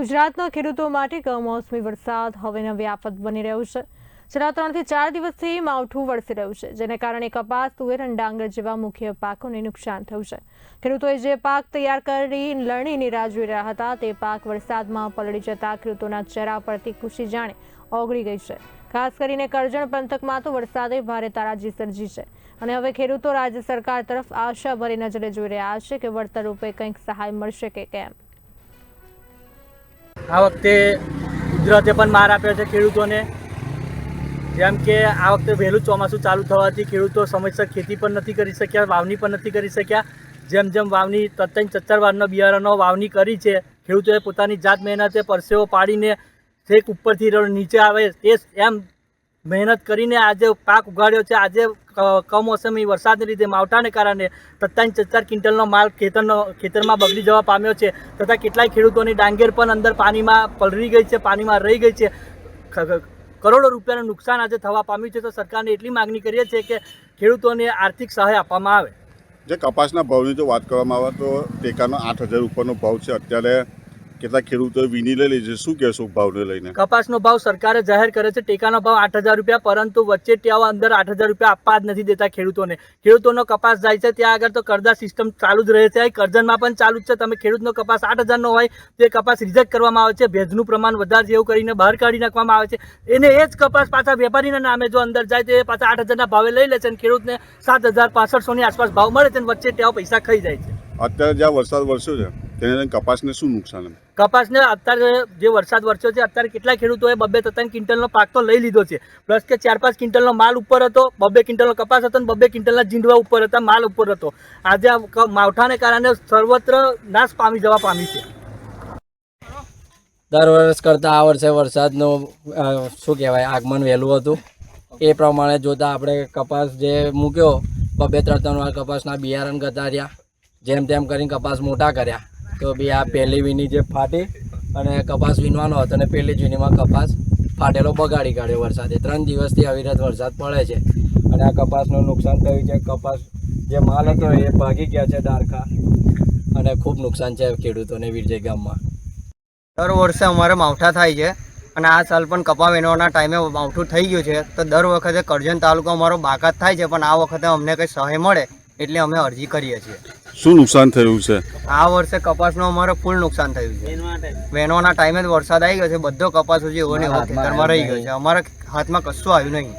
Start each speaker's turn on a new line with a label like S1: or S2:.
S1: ગુજરાતના ખેડૂતો માટે કમોસમી વરસાદ હવે નવી બની રહ્યો છે. છેલ્લા ત્રણથી ચાર દિવસથી માવઠું વરસી રહ્યું છે, જેને કારણે કપાસ, તુવેર અને ડાંગર જેવા મુખ્ય પાકોને નુકસાન થયું છે. ખેડૂતોએ જે પાક તૈયાર કરી લણણીની રાહ રહ્યા હતા, તે પાક વરસાદમાં પલળી જતા ખેડૂતોના ચહેરા પરથી ખુશી જાણે ઓગળી ગઈ છે. ખાસ કરીને કરજણ પંથકમાં તો વરસાદે ભારે તારાજી સર્જી છે. અને હવે ખેડૂતો રાજ્ય સરકાર તરફ આશા ભરી નજરે જોઈ રહ્યા છે કે વળતર રૂપે કંઈક સહાય મળશે કે કેમ?
S2: આ વખતે કુદરતે પણ માર આપ્યો છે ખેડૂતોને. જેમ કે આ વખતે વહેલું ચોમાસું ચાલુ થવાથી ખેડૂતો સમયસર ખેતી પણ નથી કરી શક્યા, વાવણી પણ નથી કરી શક્યા. જેમ જેમ વાવણી તત્તન ચચ્ચર વારનો બિયારણો વાવણી કરી છે, ખેડૂતોએ પોતાની જાત મહેનતે પરસેવો પાડીને છેક ઉપરથી નીચે આવે તે એમ મહેનત કરીને આજે પાક ઉગાડ્યો છે. આજે કમોસમી વરસાદને લીધે માવઠાને કારણે તત્તાની ચચાર ક્વિન્ટલનો માલ ખેતરનો, ખેતરમાં બગડી જવા પામ્યો છે તથા કેટલાય ખેડૂતોની ડાંગેર પણ અંદર પાણીમાં પલળી ગઈ છે, પાણીમાં રહી ગઈ છે. કરોડો રૂપિયાનું નુકસાન આજે થવા પામ્યું છે. તો સરકારને એટલી માગણી કરીએ છીએ કે ખેડૂતોને આર્થિક સહાય આપવામાં આવે.
S3: જે કપાસના ભાવની જો વાત કરવામાં આવે તો ટેકાનો આઠ હજાર ઉપરનો ભાવ છે. અત્યારે કેટલાક ખેડૂતો વીણી લઈ છે. શું કહેશો ભાવને લઈને?
S2: કપાસનો ભાવ સરકારે જાહેર કરે છે. ટેકાનો ભાવ આઠ હજાર રૂપિયા પરંતુ વચ્ચે ત્યાં અંદર આઠ હજાર રૂપિયા આપવા જ નથી દેતા ખેડૂતોને. ખેડૂતોનો કપાસ જાય છે. ત્યાં આગળ તો કરજા સિસ્ટમ ચાલુ જ રહે છે. કરજનમાં પણ ચાલુ જ છે. તમે ખેડૂતનો કપાસ આઠ હજારનો હોય તે કપાસ રિજેક્ટ કરવામાં આવે છે. ભેજનું પ્રમાણ વધારે એવું કરીને બહાર કાઢી નાખવામાં આવે છે. એને એ જ કપાસ પાછા વેપારીના નામે જો અંદર જાય તો એ પાછા આઠ હજારના ભાવે લઈ લે છે અને ખેડૂતને સાત હજાર પાસઠસોની આસપાસ ભાવ મળે છે અને વચ્ચે ત્યાં પૈસા ખાઈ જાય છે.
S3: અત્યારે જ્યાં વરસાદ વરસ્યો છે તેને કપાસને શું નુકસાન એમ?
S2: કપાસને અત્યારે જે વરસાદ વરસ્યો છે અત્યારે કેટલા ખેડૂતોએ બબ્બે ત્રણ ક્વિન્ટલનો પાક તો લઈ લીધો છે. પ્લસ કે ચાર પાંચ ક્વિન્ટલનો માલ ઉપર હતો બબ્બે ક્વિન્ટલનો કપાસ હતો અને બબ્બે ક્વિન્ટલના જીંડવા ઉપર હતા માલ ઉપર હતો. આજે આ માવઠાને કારણે સર્વત્ર નાશ પામી જવા પામી છે.
S4: દર વર્ષ કરતાં આ વર્ષે વરસાદનું શું કહેવાય આગમન વહેલું હતું. એ પ્રમાણે જોતાં આપણે કપાસ જે મૂક્યો બબે ત્રણ ત્રણ વાર કપાસના બિયારણ કરતા રહ્યા જેમ તેમ કરીને કપાસ મોટા કર્યા. તો બી આ પહેલી વીની જે ફાટી અને કપાસ વીણવાનો હતો અને પહેલી જ વીણીમાં કપાસ ફાટેલો બગાડી કાઢ્યો વરસાદે. ત્રણ દિવસથી અવિરત વરસાદ પડે છે. અને આ કપાસનું નુકસાન થયું છે. કપાસ જે માલ હતો એ ભાગી ગયા છે ડારખા અને ખૂબ નુકસાન છે ખેડૂતોને વીરજય ગામમાં.
S5: દર વર્ષે અમારે માવઠા થાય છે. અને આ સાલ પણ કપા વેણવાના ટાઈમે માવઠું થઈ ગયું છે. તો દર વખતે કરજણ તાલુકો અમારો બાકાત થાય છે. પણ આ વખતે અમને કંઈ સહાય મળે એટલે અમે અરજી કરીએ છીએ.
S3: શું નુકસાન થયું છે?
S5: આ વર્ષે કપાસનું અમારો ફૂલ નુકસાન થયું છે. વેણવાના ટાઈમે જ વરસાદ આવી ગયો છે બધો કપાસ જે એવો ને એવો ખેતરમાં રહી ગયો છે. અમારા હાથમાં કશું આવ્યું નહીં.